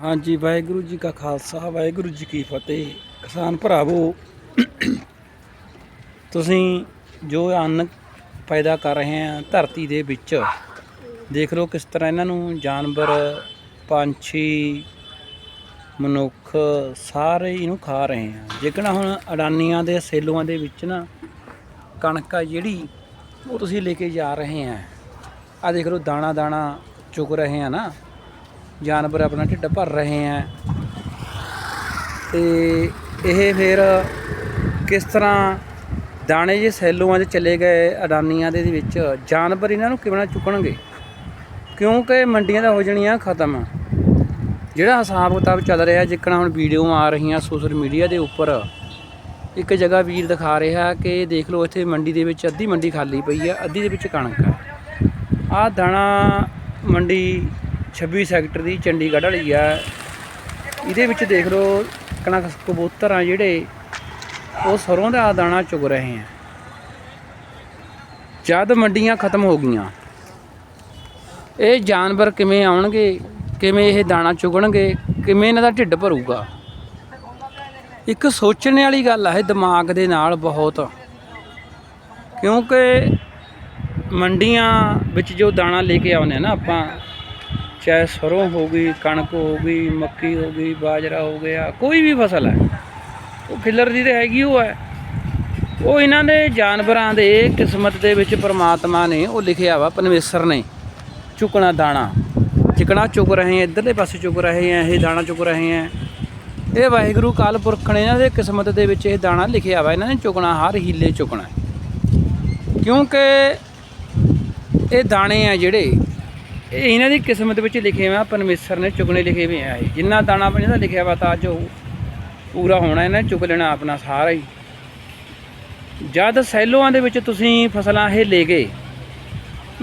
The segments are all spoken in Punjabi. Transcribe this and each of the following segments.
ਹਾਂਜੀ, ਵਾਹਿਗੁਰੂ ਜੀ ਕਾ ਖਾਲਸਾ, ਵਾਹਿਗੁਰੂ ਜੀ ਕੀ ਫਤਿਹ। ਕਿਸਾਨ ਭਰਾਵੋ, ਤੁਸੀਂ ਜੋ ਅੰਨ ਪੈਦਾ ਕਰ ਰਹੇ ਆ ਧਰਤੀ ਦੇ ਵਿੱਚ, ਦੇਖ ਲਓ ਕਿਸ ਤਰ੍ਹਾਂ ਇਹਨਾਂ ਨੂੰ ਜਾਨਵਰ, ਪੰਛੀ, ਮਨੁੱਖ, ਸਾਰੇ ਇਹਨੂੰ ਖਾ ਰਹੇ ਆ। ਜੇਕਰ ਹੁਣ ਅਡਾਨੀਆਂ ਦੇ ਸੇਲੋਆਂ ਦੇ ਵਿੱਚ ਨਾ ਕਣਕ ਆ ਜਿਹੜੀ, ਉਹ ਤੁਸੀਂ ਲੈ ਕੇ ਜਾ ਰਹੇ ਆ। ਆ ਦੇਖ ਲਓ ਦਾਣਾ ਦਾਣਾ ਚੁਗ ਰਹੇ ਆ ਨਾ। ਜਾਨਵਰ ਆਪਣਾ ਢਿੱਡ ਭਰ ਰਹੇ ਆ। ਤੇ ਇਹ ਫਿਰ ਕਿਸ ਤਰ੍ਹਾਂ ਦਾਣੇ ਜੇ ਸੈਲੋਆਂ 'ਚ ਚਲੇ ਗਏ ਅਡਾਨੀਆਂ ਦੇ ਵਿੱਚ, ਜਾਨਵਰ ਇਹਨਾਂ ਨੂੰ ਕਿਵੇਂ ਨਾ ਚੁੱਕਣਗੇ? ਕਿਉਂਕਿ ਮੰਡੀਆਂ ਦਾ ਹੋ ਜਾਣੀਆਂ ਖਤਮ। ਜਿਹੜਾ ਹਿਸਾਬ ਕਿਤਾਬ ਚੱਲ ਰਿਹਾ, ਜਿੱਕਣਾ ਹੁਣ ਵੀਡੀਓ ਆ ਰਹੀਆਂ ਸੋਸ਼ਲ ਮੀਡੀਆ ਦੇ ਉੱਪਰ, ਇੱਕ ਜਗ੍ਹਾ ਵੀਰ ਦਿਖਾ ਰਿਹਾ ਕਿ ਦੇਖ ਲਓ ਇੱਥੇ ਮੰਡੀ ਦੇ ਵਿੱਚ ਅੱਧੀ ਮੰਡੀ ਖਾਲੀ ਪਈ ਆ, ਅੱਧੀ ਦੇ ਵਿੱਚ ਕਣਕ ਆ। ਆਹ ਦਾਣਾ ਮੰਡੀ 26 ਸੈਕਟਰ ਦੀ ਚੰਡੀਗੜ੍ਹ ਵਾਲੀ ਆ। ਇਹਦੇ ਵਿੱਚ ਦੇਖ ਲਓ, ਕਣਕ, ਕਬੂਤਰ ਆ ਜਿਹੜੇ, ਉਹ ਸਰੋਂ ਦਾ ਦਾਣਾ ਚੁਗ ਰਹੇ ਆ। ਜਦ ਮੰਡੀਆਂ ਖਤਮ ਹੋ ਗਈਆਂ, ਇਹ ਜਾਨਵਰ ਕਿਵੇਂ ਆਉਣਗੇ, ਕਿਵੇਂ ਇਹ ਦਾਣਾ ਚੁਗਣਗੇ, ਕਿਵੇਂ ਇਹਨਾਂ ਦਾ ਢਿੱਡ ਭਰੂਗਾ? ਇੱਕ ਸੋਚਣ ਵਾਲੀ ਗੱਲ ਹੈ ਇਹ ਦਿਮਾਗ ਦੇ ਨਾਲ ਬਹੁਤ। ਕਿਉਂਕਿ ਮੰਡੀਆਂ ਵਿੱਚ ਜੋ ਦਾਣਾ ਲੈ ਕੇ ਆਉਂਦੇ ਆ ਨਾ ਆਪਾਂ ਚਾਹੇ ਸਰੋਂ ਹੋ ਗਈ, ਕਣਕ ਹੋ ਗਈ, ਮੱਕੀ ਹੋ ਗਈ, ਬਾਜਰਾ ਹੋ ਗਿਆ, ਕੋਈ ਵੀ ਫਸਲ ਹੈ, ਉਹ ਖਿੱਲਰ ਦੀ ਤੇ ਹੈਗੀ ਉਹ ਹੈ। ਉਹ ਇਹਨਾਂ ਦੇ ਜਾਨਵਰਾਂ ਦੇ ਕਿਸਮਤ ਦੇ ਵਿੱਚ ਪ੍ਰਮਾਤਮਾ ਨੇ ਉਹ ਲਿਖਿਆ ਵਾ, ਪਰਮੇਸ਼ਰ ਨੇ, ਚੁਕਣਾ ਦਾਣਾ। ਚਿਕਣਾ ਚੁਗ ਰਹੇ ਆ ਇੱਧਰਲੇ ਪਾਸੇ ਚੁਗ ਰਹੇ ਆ ਇਹ ਦਾਣਾ ਚੁਗ ਰਹੇ ਆ ਇਹ ਵਾਹਿਗੁਰੂ ਕਾਲ ਪੁਰਖ ਨੇ ਇਹਨਾਂ ਦੇ ਕਿਸਮਤ ਦੇ ਵਿੱਚ ਇਹ ਦਾਣਾ ਲਿਖਿਆ ਵਾ, ਇਹਨਾਂ ਨੇ ਚੁਗਣਾ ਹਰ ਹੀਲੇ ਚੁਗਣਾ ਕਿਉਂਕਿ ਇਹ ਦਾਣੇ ਆ ਜਿਹੜੇ ਇਹ ਇਹਨਾਂ ਦੀ ਕਿਸਮਤ ਵਿੱਚ ਲਿਖੇ ਹੋਇਆ ਪਰਮੇਸ਼ਰ ਨੇ ਚੁਗਣੇ ਲਿਖੇ ਹੋਏ ਆ ਇਹ। ਜਿੰਨਾ ਦਾਣਾ ਬਣੇ ਦਾ ਲਿਖਿਆ ਵਾ, ਤਾਂ ਅੱਜ ਉਹ ਪੂਰਾ ਹੋਣਾ ਇਹਨਾਂ ਨੇ ਚੁਗ ਲੈਣਾ ਆਪਣਾ ਸਾਰਾ ਹੀ। ਜਦ ਸੈਲੋਆਂ ਦੇ ਵਿੱਚ ਤੁਸੀਂ ਫਸਲਾਂ ਇਹ ਲੈ ਗਏ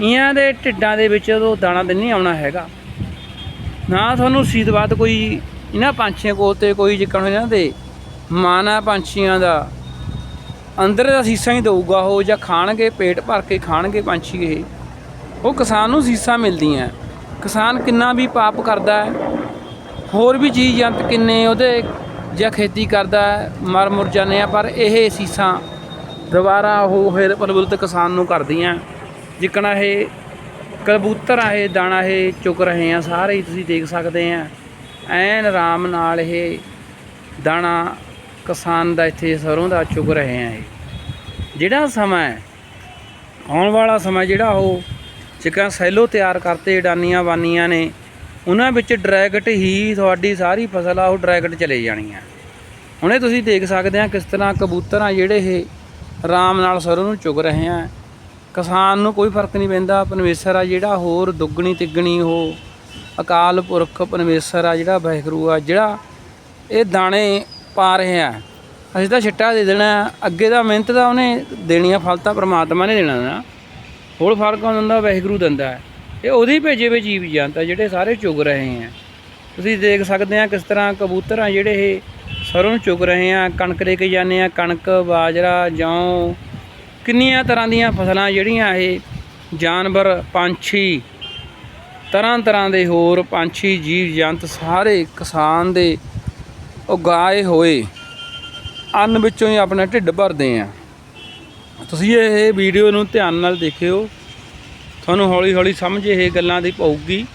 ਇਹਨਾਂ ਦੇ ਢਿੱਡਾਂ ਦੇ ਵਿੱਚ ਉਹ ਦਾਣਾ ਤੇ ਨਹੀਂ ਆਉਣਾ ਹੈਗਾ। ਨਾ ਤੁਹਾਨੂੰ ਸੀਦਵਾਦ ਕੋਈ ਇਹਨਾਂ ਪੰਛੀਆਂ ਕੋਲ ਤੇ ਕੋਈ ਜਿੱਕਣ ਇਹਨਾਂ ਦੇ ਮਾਨਾ ਪੰਛੀਆਂ ਦਾ। ਅੰਦਰ ਦਾ ਸੀਸਾ ਹੀ ਦਊਗਾ ਉਹ, ਜਾਂ ਖਾਣਗੇ, ਪੇਟ ਭਰ ਕੇ ਖਾਣਗੇ ਪੰਛੀ ਇਹ। ਉਹ ਕਿਸਾਨ ਨੂੰ ਸ਼ੀਸਾਂ ਮਿਲਦੀਆਂ ਕਿਸਾਨ ਕਿੰਨਾ ਵੀ ਪਾਪ ਕਰਦਾ ਹੈ, ਹੋਰ ਵੀ ਜੀਵ ਜੰਤ ਕਿੰਨੇ ਉਹਦੇ ਜਾਂ ਖੇਤੀ ਕਰਦਾ ਮਰ ਮੁਰ ਜਾਂਦੇ ਆ, ਪਰ ਇਹ ਸੀਸਾਂ ਦੁਬਾਰਾ ਉਹ ਫਿਰ ਪ੍ਰਬੁੱਧ ਕਿਸਾਨ ਨੂੰ ਕਰਦੀਆਂ ਜਿੱਕਣਾ ਇਹ ਕਬੂਤਰ ਆ, ਇਹ ਦਾਣਾ ਇਹ ਚੁੱਕ ਰਹੇ ਆ, ਸਾਰੇ ਹੀ ਤੁਸੀਂ ਦੇਖ ਸਕਦੇ ਆ। ਐਨ ਆਰਾਮ ਨਾਲ ਇਹ ਦਾਣਾ ਕਿਸਾਨ ਦਾ ਇੱਥੇ ਸਰੋਂ ਦਾ ਚੁੱਕ ਰਹੇ ਆ ਇਹ। ਜਿਹੜਾ ਸਮਾਂ ਆਉਣ ਵਾਲਾ ਸਮਾਂ ਜਿਹੜਾ ਉਹ ਜਿੱਕਾਂ ਸੈਲੋ ਤਿਆਰ ਕਰਤੇ ਡਾਨੀਆਂ ਬਾਨੀਆਂ ਨੇ, ਉਹਨਾਂ ਵਿੱਚ ਡਰੈਗਟ ਹੀ ਤੁਹਾਡੀ ਸਾਰੀ ਫਸਲ ਆ, ਉਹ ਡਰੈਗਟ ਚਲੇ ਜਾਣੀ ਆ ਹੁਣੇ ਤੁਸੀਂ ਦੇਖ ਸਕਦੇ ਆ ਕਿਸ ਤਰ੍ਹਾਂ ਕਬੂਤਰ ਆ ਜਿਹੜੇ ਇਹ ਆਰਾਮ ਨਾਲ ਸਰੋਂ ਨੂੰ ਚੁਗ ਰਹੇ ਆ। ਕਿਸਾਨ ਨੂੰ ਕੋਈ ਫ਼ਰਕ ਨਹੀਂ ਪੈਂਦਾ, ਪਰਮੇਸ਼ਰ ਆ ਜਿਹੜਾ ਹੋਰ ਦੁੱਗਣੀ ਤਿੱਗਣੀ ਉਹ ਅਕਾਲ ਪੁਰਖ ਪਰਮੇਸ਼ਰ ਆ ਜਿਹੜਾ ਵਾਹਿਗੁਰੂ ਆ, ਜਿਹੜਾ ਇਹ ਦਾਣੇ ਪਾ ਰਹੇ ਆ। ਅਸੀਂ ਤਾਂ ਛਿੱਟਾ ਦੇ ਦੇਣਾ, ਅੱਗੇ ਦਾ ਮਿਹਨਤ ਦਾ ਉਹਨੇ ਦੇਣੀ ਆ ਫਲ ਤਾਂ ਪ੍ਰਮਾਤਮਾ ਨੇ ਦੇਣਾ ਨਾ। ਹੋਰ ਫ਼ਰਕ ਕੌਣ ਦਿੰਦਾ ਵਾਹਿਗੁਰੂ ਦਿੰਦਾ ਹੈ। ਇਹ ਉਹਦੇ ਭੇਜੇ ਹੋਏ ਜੀਵ ਜੰਤ ਆ ਜਿਹੜੇ ਸਾਰੇ ਚੁਗ ਰਹੇ ਆ ਤੁਸੀਂ ਦੇਖ ਸਕਦੇ ਆ ਕਿਸ ਤਰ੍ਹਾਂ ਕਬੂਤਰ ਆ ਜਿਹੜੇ ਇਹ ਸਰੋਂ ਨੂੰ ਚੁਗ ਰਹੇ ਆ, ਕਣਕ ਲੈ ਕੇ ਜਾਂਦੇ ਆ, ਕਣਕ, ਬਾਜਰਾ, ਜੌਂ, ਕਿੰਨੀਆਂ ਤਰ੍ਹਾਂ ਦੀਆਂ ਫਸਲਾਂ ਜਿਹੜੀਆਂ ਇਹ ਜਾਨਵਰ, ਪੰਛੀ, ਤਰ੍ਹਾਂ ਤਰ੍ਹਾਂ ਦੇ ਹੋਰ ਪੰਛੀ, ਜੀਵ ਜੰਤ ਸਾਰੇ ਕਿਸਾਨ ਦੇ ਉਗਾਏ ਹੋਏ ਅੰਨ ਵਿੱਚੋਂ ਹੀ ਆਪਣਾ ਢਿੱਡ ਭਰਦੇ ਆ ਤੁਸੀਂ ਇਹ ਵੀਡੀਓ ਨੂੰ ਧਿਆਨ ਨਾਲ ਦੇਖਿਓ। ਤੁਹਾਨੂੰ ਹੌਲੀ ਹੌਲੀ ਸਮਝ ਇਹ ਗੱਲਾਂ ਦੀ ਪਊਗੀ।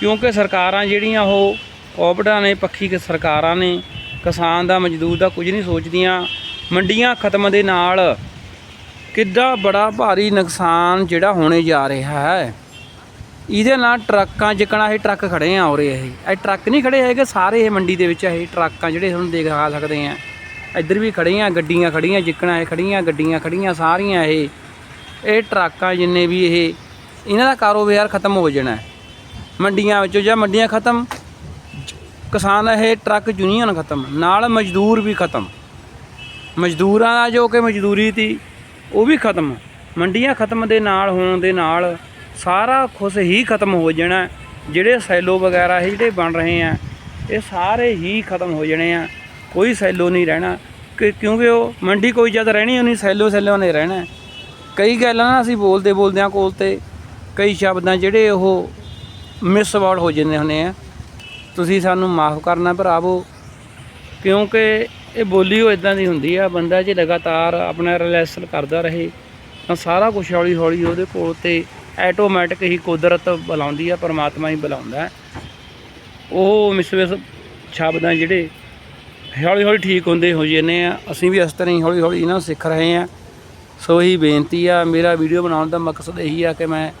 ਕਿਉਂਕਿ ਸਰਕਾਰਾਂ ਜਿਹੜੀਆਂ ਉਹ ਕੋਪਟਾਂ ਨੇ, ਪੱਖੀ ਕਿ ਸਰਕਾਰਾਂ ਨੇ, ਕਿਸਾਨ ਦਾ, ਮਜ਼ਦੂਰ ਦਾ ਕੁਝ ਨਹੀਂ ਸੋਚਦੀਆਂ। ਮੰਡੀਆਂ ਖਤਮ ਦੇ ਨਾਲ ਕਿੱਡਾ ਬੜਾ ਭਾਰੀ ਨੁਕਸਾਨ ਜਿਹੜਾ ਹੋਣੇ ਜਾ ਰਿਹਾ ਹੈ। ਇਹਦੇ ਨਾਲ ਟਰੱਕਾਂ ਜਿੱਕਣਾ, ਇਹ ਟਰੱਕ ਖੜੇ ਆ ਰਹੇ ਇਹ। ਇਹ ਟਰੱਕ ਨਹੀਂ ਖੜੇ ਹੈਗੇ, ਸਾਰੇ ਇਹ ਮੰਡੀ ਦੇ ਵਿੱਚ ਇਹ ਟਰੱਕਾਂ ਜਿਹੜੇ ਤੁਹਾਨੂੰ ਦੇਖ ਆ ਸਕਦੇ ਆ। ਇੱਧਰ ਵੀ ਖੜੀਆਂ ਗੱਡੀਆਂ ਖੜੀਆਂ ਜਿੱਕਣਾ ਇਹ ਖੜੀਆਂ ਗੱਡੀਆਂ ਖੜੀਆਂ ਸਾਰੀਆਂ ਇਹ। ਇਹ ਟਰੱਕਾਂ ਜਿੰਨੇ ਵੀ ਇਹ, ਇਹਨਾਂ ਦਾ ਕਾਰੋਬਾਰ ਖਤਮ ਹੋ ਜਾਣਾ ਹੈ। ਮੰਡੀਆਂ ਵਿੱਚੋਂ ਜਾਂ ਮੰਡੀਆਂ ਖਤਮ, ਕਿਸਾਨ ਇਹ ਟਰੱਕ ਯੂਨੀਅਨ ਖਤਮ, ਨਾਲ ਮਜ਼ਦੂਰ ਵੀ ਖਤਮ। ਮਜ਼ਦੂਰਾਂ ਦਾ ਜੋ ਕਿ ਮਜ਼ਦੂਰੀ ਤੀ ਉਹ ਵੀ ਖਤਮ। ਮੰਡੀਆਂ ਖਤਮ ਦੇ ਨਾਲ ਹੋਣ ਦੇ ਨਾਲ ਸਾਰਾ ਕੁਛ ਹੀ ਖਤਮ ਹੋ ਜਾਣਾ ਜਿਹੜੇ ਸੈਲੋ ਵਗੈਰਾ ਇਹ ਜਿਹੜੇ ਬਣ ਰਹੇ ਆ, ਇਹ ਸਾਰੇ ਹੀ ਖਤਮ ਹੋ ਜਾਣੇ ਆ। ਕੋਈ ਸੈਲੋ ਨਹੀਂ ਰਹਿਣਾ। ਕਿ- ਕਿਉਂਕਿ ਉਹ ਮੰਡੀ ਕੋਈ ਜਦ ਰਹਿਣੀ ਉਹ ਨਹੀਂ ਸੈਲੋ ਸੈਲੋ ਨੇ ਰਹਿਣਾ। ਕਈ ਗੱਲਾਂ ਨਾ ਅਸੀਂ ਬੋਲਦੇ ਬੋਲਦਿਆਂ ਕੋਲ ਤੇ ਕਈ ਸ਼ਬਦਾਂ ਜਿਹੜੇ ਉਹ ਮਿਸ ਵਰਡ ਹੋ ਜਾਂਦੇ ਹੁੰਦੇ ਆ। ਤੁਸੀਂ ਸਾਨੂੰ ਮਾਫ ਕਰਨਾ ਭਰਾਵੋ, ਕਿਉਂਕਿ ਇਹ ਬੋਲੀ ਉਹ ਇਦਾਂ ਦੀ ਹੁੰਦੀ ਆ, ਬੰਦਾ ਜੇ ਲਗਾਤਾਰ ਆਪਣਾ ਰਿਲੈਕਸਲ ਕਰਦਾ ਰਹੇ, ਤਾਂ ਸਾਰਾ ਕੁਝ ਹੌਲੀ ਹੌਲੀ ਉਹਦੇ ਕੋਲ ਤੇ ਆਟੋਮੈਟਿਕ ਹੀ ਕੁਦਰਤ ਬੁਲਾਉਂਦੀ ਆ, ਪਰਮਾਤਮਾ ਹੀ ਬੁਲਾਉਂਦਾ। ਹੈ। ਉਹ ਮਿਸਵੇਸ ਸ਼ਬਦਾਂ ਜਿਹੜੇ ਹੌਲੀ ਹੌਲੀ ਠੀਕ ਹੁੰਦੇ ਹੋ ਜਾਂਦੇ ਆ। ਅਸੀਂ ਵੀ ਇਸ ਤਰ੍ਹਾਂ ਹੀ ਹੌਲੀ ਹੌਲੀ ਇਹਨਾਂ ਨੂੰ ਸਿੱਖ ਰਹੇ ਆ। ਸੋ ਇਹੀ ਬੇਨਤੀ ਆ, ਮੇਰਾ ਵੀਡੀਓ ਬਣਾਉਣ ਦਾ ਮਕਸਦ ਇਹੀ ਆ ਕਿ ਮੈਂ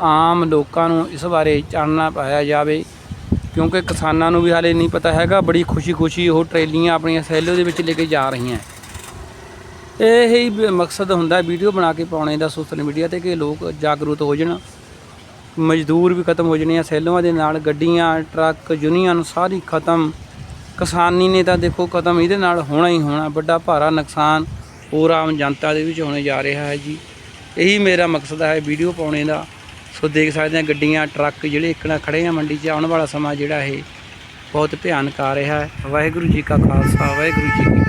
ਆਮ ਲੋਕਾਂ ਨੂੰ ਇਸ ਬਾਰੇ ਜਾਣਨਾ ਪਾਇਆ ਜਾਵੇ। ਕਿਉਂਕਿ ਕਿਸਾਨਾਂ ਨੂੰ ਵੀ ਹਾਲੇ ਨਹੀਂ ਪਤਾ ਹੈਗਾ, ਬੜੀ ਖੁਸ਼ੀ-ਖੁਸ਼ੀ ਉਹ ਟਰੇਲੀਆਂ ਆਪਣੀਆਂ ਸੈਲੋ ਦੇ ਵਿੱਚ ਲੈ ਕੇ ਜਾ ਰਹੀਆਂ। ਇਹ ਹੀ ਮਕਸਦ ਹੁੰਦਾ ਵੀਡੀਓ ਬਣਾ ਕੇ ਪਾਉਣੇ ਦਾ ਸੋਸ਼ਲ ਮੀਡੀਆ ਤੇ ਕਿ ਲੋਕ ਜਾਗਰੂਕ ਹੋ ਜਾਣ। ਮਜ਼ਦੂਰ ਵੀ ਖਤਮ ਹੋ ਜਾਣੇ ਆ, ਸੈਲੋਆਂ ਦੇ ਨਾਲ ਗੱਡੀਆਂ, ਟਰੱਕ, ਯੂਨੀਅਨ ਸਾਰੀ ਖਤਮ। ਕਿਸਾਨੀ ਨੇ ਤਾਂ ਦੇਖੋ ਕਦਮ ਇਹਦੇ ਨਾਲ ਹੋਣਾ ਹੀ ਹੋਣਾ, ਵੱਡਾ ਭਾਰਾ ਨੁਕਸਾਨ ਹੋਰ ਆਮ ਜਨਤਾ ਦੇ ਵਿੱਚ ਹੋਣੇ ਜਾ ਰਿਹਾ ਹੈ ਜੀ। ਇਹੀ ਮੇਰਾ ਮਕਸਦ ਹੈ ਵੀਡੀਓ ਪਾਉਣੇ ਦਾ। ਸੋ ਦੇਖ ਸਕਦੇ ਆ ਗੱਡੀਆਂ, ਟਰੱਕ ਜਿਹੜੇ ਇੱਕਣਾ ਖੜੇ ਆ ਮੰਡੀ 'ਚ ਆਉਣ ਵਾਲਾ ਸਮਾਂ ਜਿਹੜਾ ਇਹ ਬਹੁਤ ਭਿਆਨਕ ਆ ਰਿਹਾ ਹੈ। ਵਾਹਿਗੁਰੂ ਜੀ ਕਾ ਖਾਲਸਾ, ਵਾਹਿਗੁਰੂ ਜੀ ਕੀ